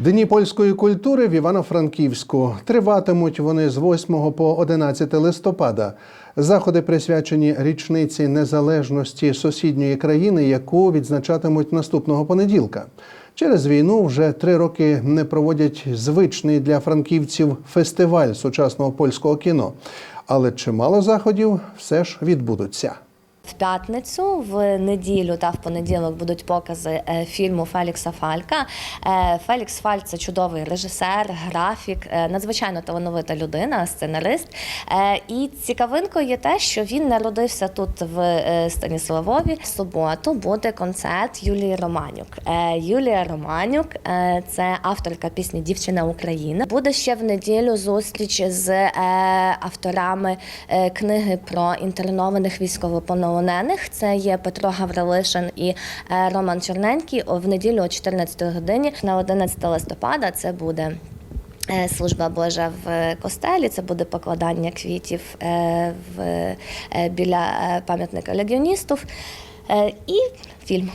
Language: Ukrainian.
Дні польської культури в Івано-Франківську триватимуть вони з 8 по 11 листопада. Заходи присвячені річниці незалежності сусідньої країни, яку відзначатимуть наступного понеділка. Через війну вже три роки не проводять звичний для франківців фестиваль сучасного польського кіно. Але чимало заходів все ж відбудуться. В п'ятницю, в неділю та в понеділок будуть покази е, фільму Фелікса Фалька. Е, Фелікс Фаль це чудовий режисер, графік, е, надзвичайно талановита людина, сценарист. І цікавинкою є те, що він народився тут в Станіславові. В суботу буде концерт Юлії Романюк. Юлія Романюк це авторка пісні Дівчина Україна. Буде ще в неділю зустріч з авторами книги про інтернованих військовополонених. Це є Петро Гаврилишин і е, Роман Черненький. В неділю о 14 годині на 11 листопада це буде. е, Служба Божа в костелі, це буде покладання квітів е, в, біля пам'ятника легіоністів і фільм.